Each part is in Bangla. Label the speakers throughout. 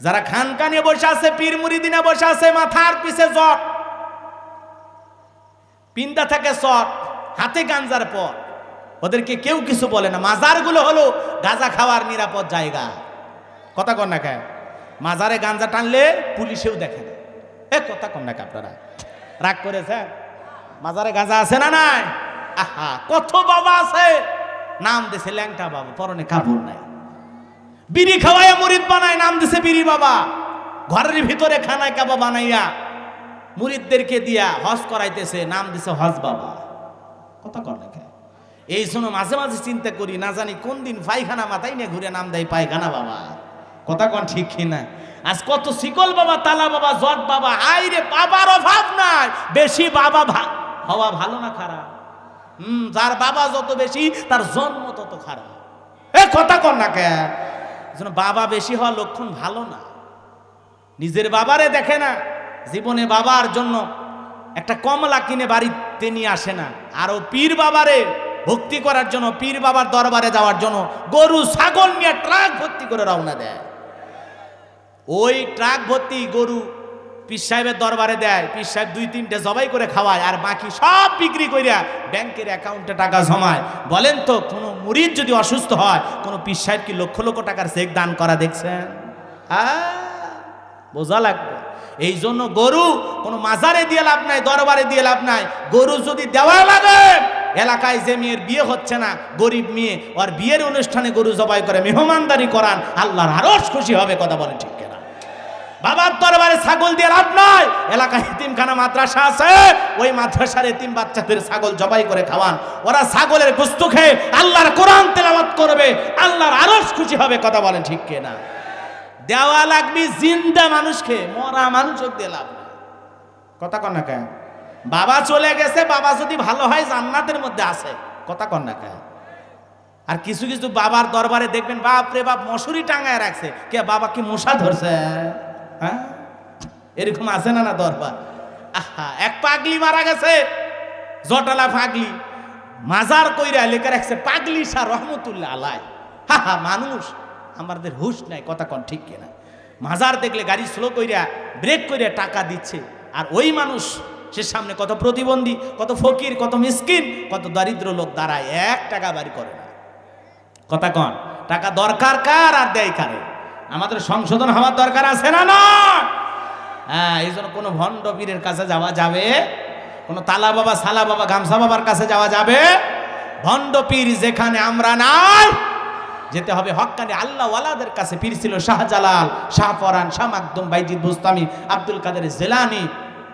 Speaker 1: যারা খানকা নিয়ে বসে আছে, পীর মুরিদিনে বসে আছে, মাথার পিছে জট। পিন্দা থাকে চট, হাতে গাঞ্জার পর ওদেরকে কেউ কিছু বলে না। মাজারগুলো হলো গাঁজা খাওয়ার নিরাপদ জায়গা। কথা কন না খায় মাজারে গাঞ্জা টানলে পুলিশেও দেখে না। এ, কথা কন না আপনারা? রাগ করেছেন? মাজারে গাঁজা আছে না নাই? আহা, কত বাবা আছে? নাম দিছে ল্যাংটা বাবা, পরনে কাপড় নাই। বিড়ি খাওয়াইয়া মুরিদ বানায়, নাম দিছে বিড়ি বাবা। ঘরের ভিতরে খানায় কাবা বানাইয়া মুরিদদেরকে দিয়া হজ করাইতেছে, নাম দিছে হজ বাবা। কথা কর লেখা এই জন্য মাঝে মাঝে চিন্তা করি, না জানি কোন দিন পায়খানা মাথায় নিয়ে ঘুরে নাম দেয় পায়খানা বাবা। কথা কন ঠিক কিনা আজ কত শিকল বাবা, তালা বাবা, জট বাবা আই রে বাবার অভাব নাই। বেশি বাবা হওয়া ভালো না খারাপ। হুম, যার বাবা যত বেশি, তার জন্ম তত খারাপ। এ, কথা কর না কে যেন বাবা বেশি হওয়া লক্ষণ ভালো না। নিজের বাবারে দেখে না, জীবনে বাবার জন্য একটা কমলা কিনে বাড়িতে নিয়ে আসে না। আরও পীর বাবারে ভক্তি করার জন্য, পীর বাবার দরবারে যাওয়ার জন্য গরু, ছাগল নিয়ে ট্রাক ভর্তি করে রওনা দেয়। ওই ট্রাক ভর্তি গরু পীর সাহেবের দরবারে দেয়, পীর সাহেব দুই তিনটে জবাই করে খাওয়ায়, আর বাকি সব বিক্রি কইরা ব্যাংকের অ্যাকাউন্টে টাকা জমায়। বলেন তো, কোনো মুরিদ যদি অসুস্থ হয়, কোনো পীর সাহেব কি লক্ষ লক্ষ টাকার চেক দান করা দেখছেন? বোঝা লাগবে। এই জন্য গরু কোনো মাজারে দিয়ে লাভ নাই, দরবারে দিয়ে লাভ নাই। গরু যদি দেওয়া লাগে, এলাকায় যে মেয়ের বিয়ে হচ্ছে না, গরিব মেয়ে, ওর বিয়ের অনুষ্ঠানে গরু জবাই করে মেহমানদারি করান, আল্লাহর আরও খুশি হবে, কথা বলে ঠিক বাবার দরবারে ছাগল দিয়ে লাভ নাই। এলাকায় এতিমখানা মাদ্রাসা আছে, ওই মাদ্রাসার এতিম বাচ্চাদের ছাগল জবাই করে খাওয়ান। ওরা ছাগলের গোস্ত খেয়ে আল্লাহর কোরআন তেলাওয়াত করবে, আল্লাহর আরও খুশি হবে, কথা বলেন ঠিক কে না দেওয়া লাগবে জিন্দা মানুষকে, মরা মানুষক দিয়ে লাভ কথা কন না কেন? বাবা চলে গেছে, বাবা যদি ভালো হয় জান্নাতের মধ্যে আছে, কথা কন না কেন? আর কিছু কিছু বাবার দরবারে দেখবেন বাপ রে বাপ মশুরি টাঙায় রাখছে। কে বাবা কি মশা ধরছে? হ্যাঁ? এরকম আছে না না দরবার? আহা, এক পাগলি মারা গেছে। জটালা পাগলি। মাজার কইরা লেখা রাখছে, পাগলি শাহ রহমতুল্লাহ আলাই হা হা, মানুষ, আমাদের হুশ নাই, কথা কন ঠিক কিনা? মাজার দেখলে গাড়ি স্লো কইরা, ব্রেক কইরা টাকা দিচ্ছে। আর ওই মানুষ, সে সামনে কত প্রতিবন্ধী, কত ফকির, কত মিসকিন, কত দারিদ্র লোক দাঁড়ায়, এক টাকা বাড়ি করে না। কথা কন, টাকা দরকার কার আর দেয় কারে? আমাদের সংশোধন হওয়ার দরকার আছে না না? হ্যাঁ এই জন্য কোনো ভণ্ড পীরের কাছে যাওয়া যাবে? কোনো তালা বাবা, সালা বাবা, গামছা বাবার কাছে যাওয়া যাবে? ভণ্ড পীর যেখানে আমরা নাই, যেতে হবে হকানি আল্লাহ ওয়ালাদের কাছে। পীর ছিল Shahjalal Shah Ferran Shah Makhdum, Bayazid Bostami, Abdul Qadir Jilani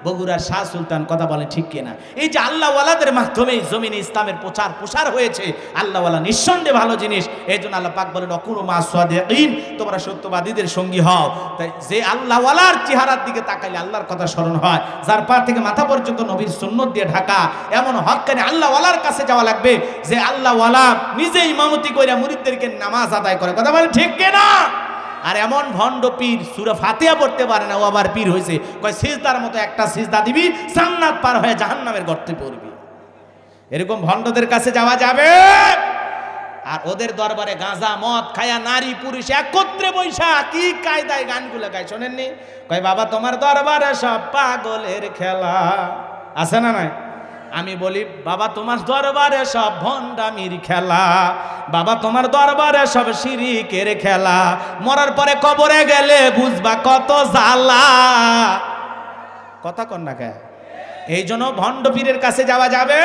Speaker 1: বগুড়ার শাহ সুলতান কথা বলে ঠিক কিনা? এই যে আল্লাহ ওয়ালাদের মাধ্যমে জমিনে ইসলামের প্রচার প্রসার হয়েছে আল্লাহ ওয়ালা নিঃসন্দেহে ভালো জিনিস। এই জন্য আল্লাহ পাক বলেন অকুর মা সাদিকিন তোমরা সত্যবাদীদের সঙ্গী হও। তাই যে আল্লাহ ওয়ালার চেহারার দিকে তাকাইলে আল্লাহর কথা স্মরণ হয়, যার পা থেকে মাথা পর্যন্ত নবীর সুন্নত দিয়ে ঢাকা, এমন হক্কানি আল্লাহ ওয়ালার কাছে যাওয়া লাগবে যে আল্লাহ ওয়ালা নিজে ইমামতি কইরা মুরিদদেরকে নামাজ আদায় করে। কথা বলে ঠিক কিনা? আর এমন ভণ্ড পীর, সুরা ফাতিয়া পড়তে পারে না, ও আবার পীর হয়েছে। কয়, সিজদার মতো একটা সিজদা দিবি, জান্নাত পার হয়ে জাহান্নামের গর্তে পড়বি। এরকম ভণ্ডদের কাছে যাওয়া যাবে। আর ওদের দরবারে গাঁজা, মদ খায়া নারী, পুরুষ একত্রে বৈশা কি কায়দায় গানগুলো গায়, শোনেননি? কয়, বাবা, তোমার দরবারে সব পাগলের খেলা। আছে না নাই? আমি বলি, বাবা তোমার দরবারে সব ভণ্ডামির খেলা, বাবা তোমার দরবারে সব শিরিকের খেলা, মরার পরে কবরে গেলে বুঝবা কত জ্বালা। কথা কন না এই জন্য ভণ্ড পীরের কাছে যাওয়া যাবে।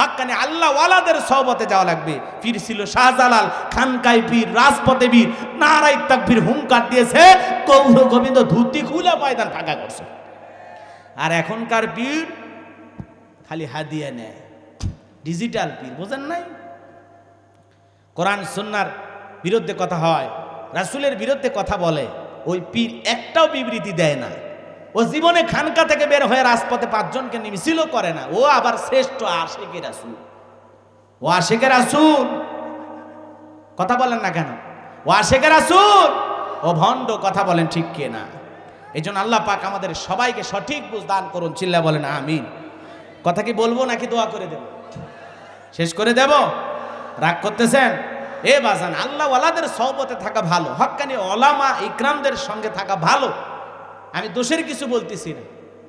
Speaker 1: হাক্কানি আল্লাহ ওয়ালাদের সহবতে যাওয়া লাগবে। পীর ছিল শাহজালাল, খানকাই পীর, রাজপথে বীর নারাই তাকবীর হুঙ্কার দিয়েছে কৌর গোবিন্দ ধুতি খুলে ময়দান ফাঁকা করছে। আর এখনকার পীর খালি হাদিয়া নেয়। ডিজিটাল পীর বোঝেন নাই? কোরআন, সুন্নার বিরুদ্ধে কথা হয়, রাসূলের বিরুদ্ধে কথা বলে, ওই পীর একটাও বিবৃতি দেয় না। ও জীবনে খানকা থেকে বের হয়ে রাজপথে পাঁচজনকে মিছিল করে না। ও আবার শ্রেষ্ঠ আশেকের রাসূল। ও আশেকের রাসূল। কথা বলেন না কেন? ও আশেকের রাসূল। ও ভণ্ড কথা বলেন ঠিক কে না এই জন্য আল্লাহ পাক আমাদের সবাইকে সঠিক বুঝ দান করুন। চিল্লা বলেন, আমিন। কথা কি বলব নাকি দোয়া করে দেব? শেষ করে দেব? রাগ করতেছেন? এ বাজান, আল্লাহ ওয়ালাদের সহবতে থাকা ভালো, হক্কানি ওলামা ইকরামদের সঙ্গে থাকা ভালো। আমি দোষের কিছু বলতেছি না।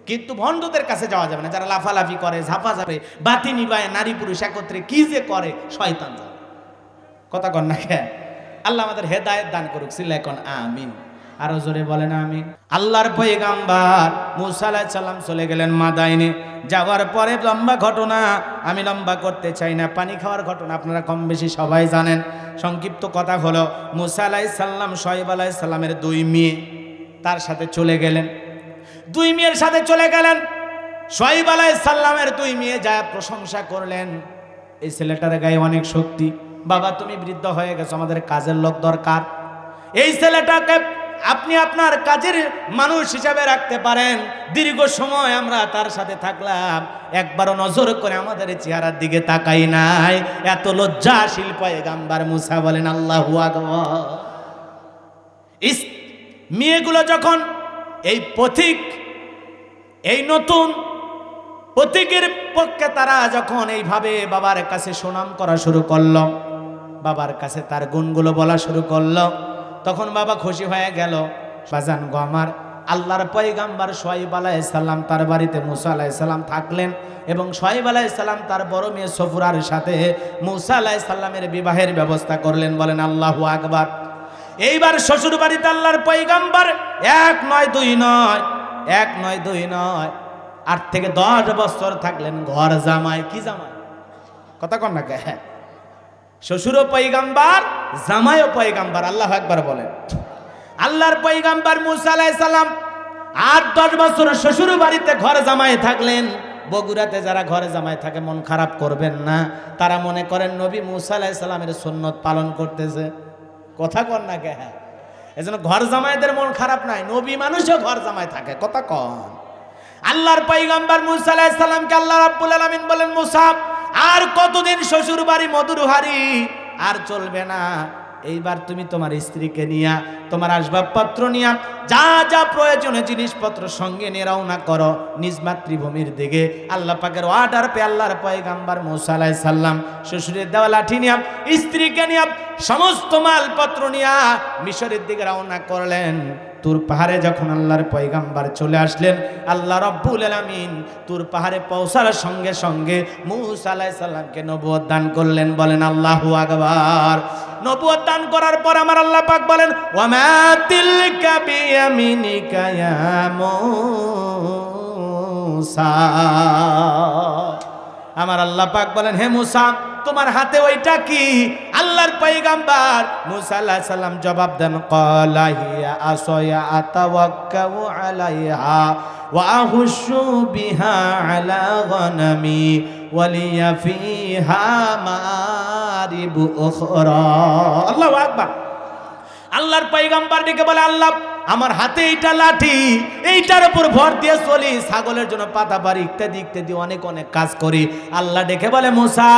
Speaker 1: কিন্তু ভণ্ডদের কাছে যাওয়া যাবে না। যারা লাফালাফি করে, ঝাপা যাবে বাতি নিবায়, নারী পুরুষ একত্রে কি যে করে, শয়তান যাবে কথা কন না কে আল্লাহ আমাদের হেদায়েত দান করুক সিলেকন আমিন। আরও জোরে বলেন আমিন। আল্লাহর পয়গাম্বার মুসা সালাম চলে গেলেন মাদাইনে। যাওয়ার পরে লম্বা ঘটনা, আমি লম্বা করতে চাই না, পানি খাওয়ার ঘটনা আপনারা কম বেশি সবাই জানেন। সংক্ষিপ্ত কথা হলো, মুসা সালাম শোয়েব সালামের দুই মেয়ে তার সাথে চলে গেলেন। দুই মেয়ের সাথে চলে গেলেন। শোয়েব সালামের দুই মেয়ে যা প্রশংসা করলেন। এই ছেলেটার গায়ে অনেক শক্তি। বাবা, তুমি বৃদ্ধ হয়ে গেছো, আমাদের কাজের লোক দরকার। এই ছেলেটাকে আপনি আপনার কাজের মানুষ হিসাবে রাখতে পারেন। দীর্ঘ সময় আমরা তার সাথে থাকলাম। একবারও নজর করে আমাদের চেহারার দিকে তাকাই নাই। এত লজ্জা লজ্জাশীল গাম্বার মুসা বলেন, আল্লাহ ইস, মেয়েগুলো যখন এই পথিক, এই নতুন প্রতীকের পক্ষে তারা যখন এইভাবে বাবার কাছে সুনাম করা শুরু করল, বাবার কাছে তার গুণগুলো বলা শুরু করল তখন বাবা খুশি হয়ে গেল। বাজান গো আমার, আল্লাহর পয়গাম্বার সোয়াইব আলাইসাল্লাম তার বাড়িতে মুসা আলাইসাল্লাম থাকলেন এবং সোয়াইব আলাইসাল্লাম তার বড় মেয়ে সফুরার সাথে মুসা আলাইসাল্লামের বিবাহের ব্যবস্থা করলেন, বলেন, আল্লাহু আকবার। এইবার শ্বশুর বাড়িতে আল্লাহর পয়গাম্বার, এক নয়, দুই নয়, এক নয়, দুই নয়, আট থেকে দশ বছর থাকলেন ঘর জামাই। কি জামাই? কথা কন না হ্যাঁ শ্বশুরও পৈগাম্বার জামাইও পৈগাম্বার আল্লাহ একবার বলেন। আল্লাহর পৈগাম্বার মুসা সালাম আট, দশ বছর শ্বশুর বাড়িতে ঘরে জামাই থাকলেন। বগুড়াতে যারা ঘরে জামাই থাকে, মন খারাপ করবেন না। তারা মনে করেন নবী মুসা সালামের সুন্নত পালন করতেছে। কথা কন না কে হ্যাঁ। এজন্য ঘর জামাইদের মন খারাপ নাই, নবী মানুষও ঘর জামাই থাকে, কথা কন। আল্লাহর পৈগম্বর মুসা সালামকে আল্লাহ রাব্বুল আলামিন বলেন মুসা আর কতদিন শ্বশুর বাড়ি মধুর হারি আর চলবে না। এইবার তুমি তোমার স্ত্রীকে নিয়া, তোমার আসবাবপত্র নিয়া, যা যা প্রয়োজনীয় জিনিসপত্র সঙ্গে নিয়ে রওনা করো নিজ মাতৃভূমির দিকে। আল্লাহ পাকের অর্ডার পে আল্লাহর পয়গাম্বার মুসা আলাইহিস সালাম শ্বশুরের দেওয়া লাঠি নিয়া, স্ত্রীকে নিয়া, সমস্ত মালপত্র নিয়া মিশরের দিকে রওনা করলেন। তুর পাহাড়ে যখন আল্লাহর পয়গাম্বার চলে আসলেন, আল্লাহ রব্বুল আলামিন তুর পাহাড়ে পৌঁছার সঙ্গে সঙ্গে মুসা আলাইহিস সালামকে নবুয়ত দান করলেন, বলেন, আল্লাহ আকবার। নবুয়ত দান করার পর আমার আল্লাহ পাক বলেন আমার আল্লাহ পাক বলেন, হে মুসা তোমার হাতে ওইটা কি? আল্লাহর পয়গাম্বার মুসা সালাম জবাব দেন, ক্বালা হিয়া আসয়া আতাওয়াক্কাউ আলাইহা ওয়া আহুশু বিহা আলা গনামি ওয়ালিয়া ফিহা মারিবু উখরা। আল্লাহু আকবার। আল্লাহর পয়গাম্বার ডেকে বলে, আল্লাহ আমার হাতে এইটা লাঠি, এইটার উপর ভর দিয়ে চলি, ছাগলের জন্য পাতা বাড়ি ইত্যাদি ইত্যাদি, অনেক অনেক কাজ করি। আল্লাহ ডেকে বলে, মুসা,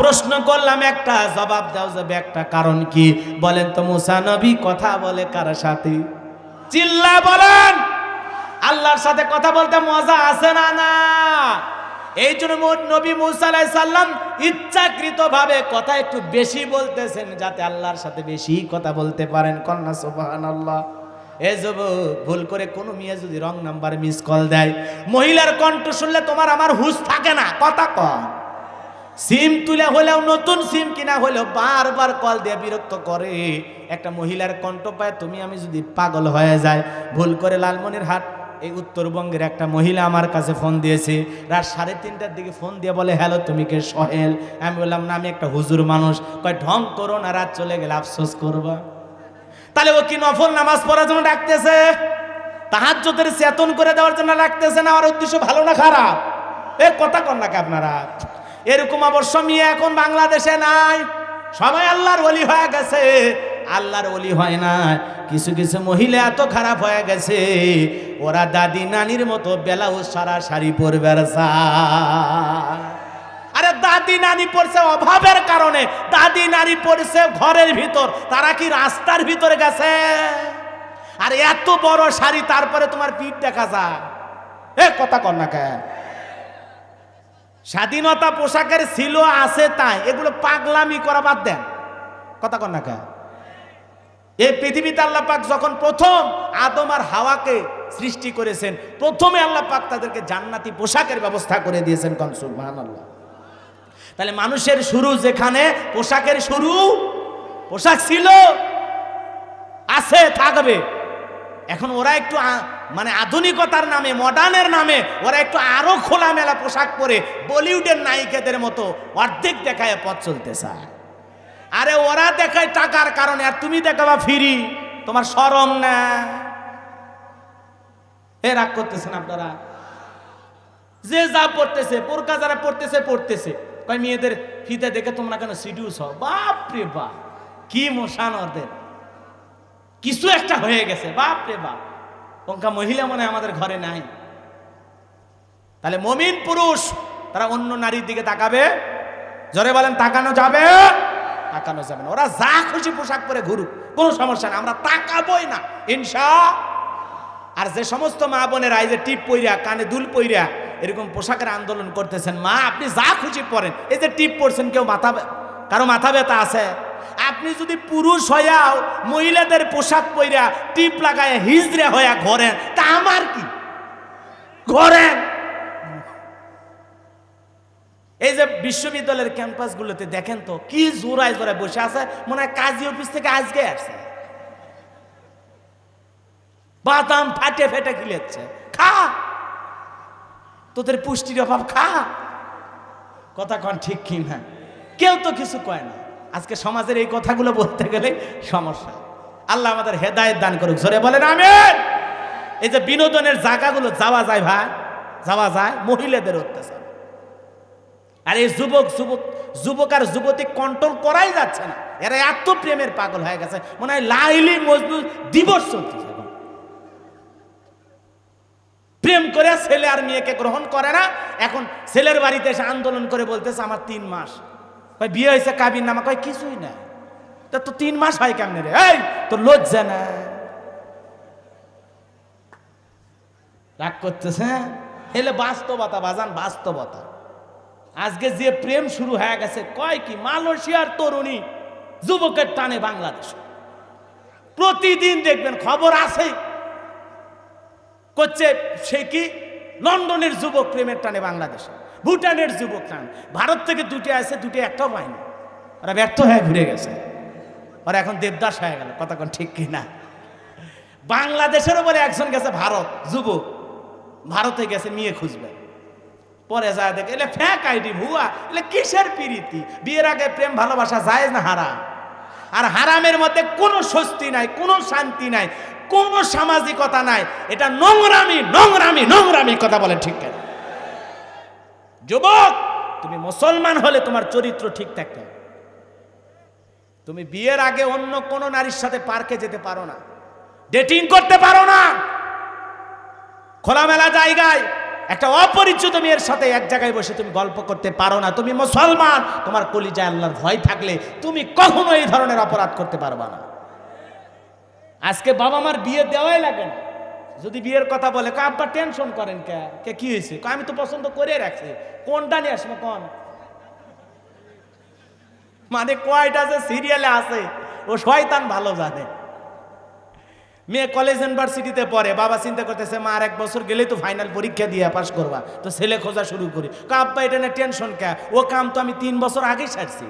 Speaker 1: প্রশ্ন করলাম একটা, জবাব দাও যাবে একটা কারণ কি? বলেন তো, মুসা নবী কথা বলে কার সাথে? চিল্লা বলেন। আল্লাহর সাথে কথা বলতে মজা আছে না না? এই জন্য নবী মুসা আলাইহিস সাল্লাম ইচ্ছাকৃত ভাবে কথা একটু বেশি বলতেছেন, যাতে আল্লাহর সাথে বেশি কথা বলতে পারেন। কন্যা, সুবহানাল্লাহ। এ যুব ভুল করে কোনো মেয়ে যদি রং নাম্বার মিস কল দেয়, মহিলার কণ্ঠ শুনলে তোমার আমার হুশ থাকে না, কথা কম। সিম তুলে হলেও নতুন সিম কিনা হলেও বারবার কল দিয়ে বিরক্ত করে। একটা মহিলার কণ্ঠ পায়, তুমি আমি যদি পাগল হয়ে যায় ভুল করে লালমনির হাট, এই উত্তরবঙ্গের একটা মহিলা আমার কাছে ফোন দিয়েছে। রাত সাড়ে তিনটার দিকে ফোন দিয়ে বলে, হ্যালো, তুমি কে সহেল? আমি বললাম, না, আমি একটা হুজুর মানুষ। কয়, ঢং করো না, রাত চলে গেলে আফসোস করবা। তাহলে ও কি নফল নামাজ পড়ার জন্য ডাকতেছে? তাহার তাহাজ্জুদের চেতন করে দেওয়ার জন্য ডাকতেছে না? আমার উদ্দেশ্য ভালো না খারাপ? এ কথা কন নাকি আপনারা? এরকম অবশ্য মেয়ে এখন বাংলাদেশে নাই। সবাই আল্লাহর ওলি হয়ে গেছে। আল্লাহর ওলি হয় না। কিছু কিছু মহিলা এত খারাপ হয়ে গেছে। ওরা দাদি নানির মতো বেলাউজ সারা শাড়ি পরবে আর দাদি নানি পড়ছে অভাবের কারণে, দাদি নানি পড়ছে ঘরের ভিতর, তারা কি রাস্তার ভিতরে গেছে? আর এত বড় শাড়ি, তারপরে তোমার পিঠ দেখা যায়। এ, কথা কর না কে স্বাধীনতা পোশাকের ছিল, আছে তাই, এগুলো পাগলামি করা বাদ দেন। কথা কন না কে এই পৃথিবীতে আল্লাহ পাক যখন প্রথম আদম আর হাওয়াকে সৃষ্টি করেছেন, প্রথমে আল্লাহ পাক তাদেরকে জান্নাতি পোশাকের ব্যবস্থা করে দিয়েছেন কন, সুবহানাল্লাহ। তাহলে মানুষের শুরু যেখানে, পোশাকের শুরু, পোশাক ছিল, আছে, থাকবে। এখন ওরা একটু মানে আধুনিকতার নামে, মডার্নের নামে, ওরা একটু আরও খোলামেলা পোশাক পরে বলিউডের নায়িকাদের মতো অর্ধেক দেখায় পথ চলতে চায় আরে ওরা দেখায় টাকার কারণে, আর তুমি দেখাবা ফিরি, তোমার সরম না। এ রাগ করতেছেন আপনারা। যে যা পড়তেছে পোরকা যারা পড়তেছে পড়তেছে। কয়, মেয়েদের ফিতে দেখে তোমরা কেন সিডিউস হও? বাপ রে বাপ, কি মশান ওদের। কিছু একটা হয়ে গেছে বাপ রে বাপ। পঙ্কা মহিলা মনে আমাদের ঘরে নাই। তাহলে মমিন পুরুষ, তারা অন্য নারীর দিকে তাকাবে। জরে বলেন, তাকানো যাবে? তাকানো যাবে না। ওরা যা খুশি পোশাক পরে ঘুরুক, কোনো সমস্যা না, আমরা তাকাবই না, ইনশা। আর যে সমস্ত মা বোনেরা এই যে টিপ পইরা, কানে দুল পইরা এরকম পোশাকের আন্দোলন করতেছেন, মা, আপনি যা খুশি পরেন। এই যে টিপ পড়ছেন কেউ মাথা কারও মাথা ব্যথা আছে? আপনি যদি পুরুষ হইয়াও মহিলাদের পোশাক পইরা টিপ লাগায় হিজড়ে হইয়া ঘরেন, তা আমার কি? ঘরেন। এই যে বিশ্ববিদ্যালয়ের ক্যাম্পাসগুলোতে দেখেন তো, কি জোড়ায় জোড়ায় বসে আছে, মনে হয় কাজী অফিস থেকে আজকে আসছে। বাদাম ফাটে ফেটে খিলেচ্ছে খা! তোদের পুষ্টির অভাব খা। কথা কন ঠিক কি না কেউ তো কিছু কয় না। আজকে সমাজের এই কথাগুলো বলতে গেলে সমস্যা। আল্লাহ আমাদের হেদায়েত দান করুক। জোরে বলেন, আমেন। এই যে বিনোদনের জায়গাগুলো যাওয়া যায় ভাই, যাওয়া যায় মহিলাদের অত্যাচার। আর এই যুবক যুবক যুবক আর যুবতী কন্ট্রোল করাই যাচ্ছে না। এরা এত প্রেমের পাগল হয়ে গেছে। মনে হয় লাইলি মজনু দিবস চলতেছে। প্রেম করে ছেলে আর মেয়েকে গ্রহণ করে না। এখন ছেলের বাড়িতে এসে আন্দোলন করে বলতেছে, আমার তিন মাস। কয়, বিয়ে হয়েছে কাবির নামা। কয়, কিছুই না। তা তো তিন মাস হয় কেমনে রে? এই তো লজ্জা না। রাগ করতেছে হ্যাঁ? এলে বাস্তবতা, বাজান, বাস্তবতা। আজকে যে প্রেম শুরু হয়ে গেছে, কয় কি, মালয়েশিয়ার তরুণী যুবকের টানে বাংলাদেশ। প্রতিদিন দেখবেন, খবর আছে করছে সে কি? লন্ডনের যুবক প্রেমের টানে বাংলাদেশে। ভুটানের যুবক টান। ভারত থেকে দুটি আছে দুটি একটাও পায়নি ওরা ব্যর্থ হয়ে ঘুরে গেছে। ওরা এখন দেবদাস হয়ে গেল। কতক্ষণ ঠিক কি না বাংলাদেশের উপরে একজন গেছে ভারত, যুবক। ভারতে গেছে, মেয়ে খুঁজবে। পরে যায় দেখে, এলে ফ্যাক আইডি ভুয়া, এলে কিসের পিরিতি? বিয়ের আগে প্রেম ভালোবাসা যায় না হারাম। আর হারামের মধ্যে কোনো স্বস্তি নাই, কোনো শান্তি নাই, কোনো সামাজিকতা নাই। এটা নোংরামি নোংরামি নোংরামি কথা বলে ঠিক কেন? যুবক, তুমি মুসলমান হলে তোমার চরিত্র ঠিক থাকতে হবে। তুমি বিয়ের আগে অন্য কোনো নারীর সাথে পার্কে যেতে পারো না। ডেটিং করতে পারো না। খোলামেলা জায়গায় একটা অপরিচিত মেয়ের সাথে এক জায়গায় বসে তুমি গল্প করতে পারো না। তুমি মুসলমান, তোমার কলিজায় আল্লাহর ভয় থাকলে তুমি কখনো এই ধরনের অপরাধ করতে পারবা না। আজকে বাবা মার বিয়ে দেওয়াই লাগে না। যদি বিয়ের কথা বলে আব্বা টেনশন করেন কে? কে, কি হয়েছে? আমি তো পছন্দ করে রাখছি। কোনটা নিয়ে আসব কোন? মানে কয়টা যে সিরিয়ালে আছে, ও শয়তান ভালো জানে। মেয়ে কলেজ ইউনিভার্সিটিতে পড়ে, বাবা চিন্তা করতেছে, মা, আর এক বছর গেলে তো ফাইনাল পরীক্ষা দিয়ে পাশ করবা। তো ছেলে খোঁজা শুরু করি আব্বা, এটা না টেনশন কে? ও কাম তো আমি তিন বছর আগেই সারছি।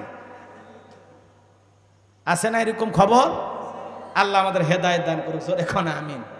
Speaker 1: আছে না এরকম খবর? আল্লাহ আমাদের হেদায়ত দান করুক এখন আমিন।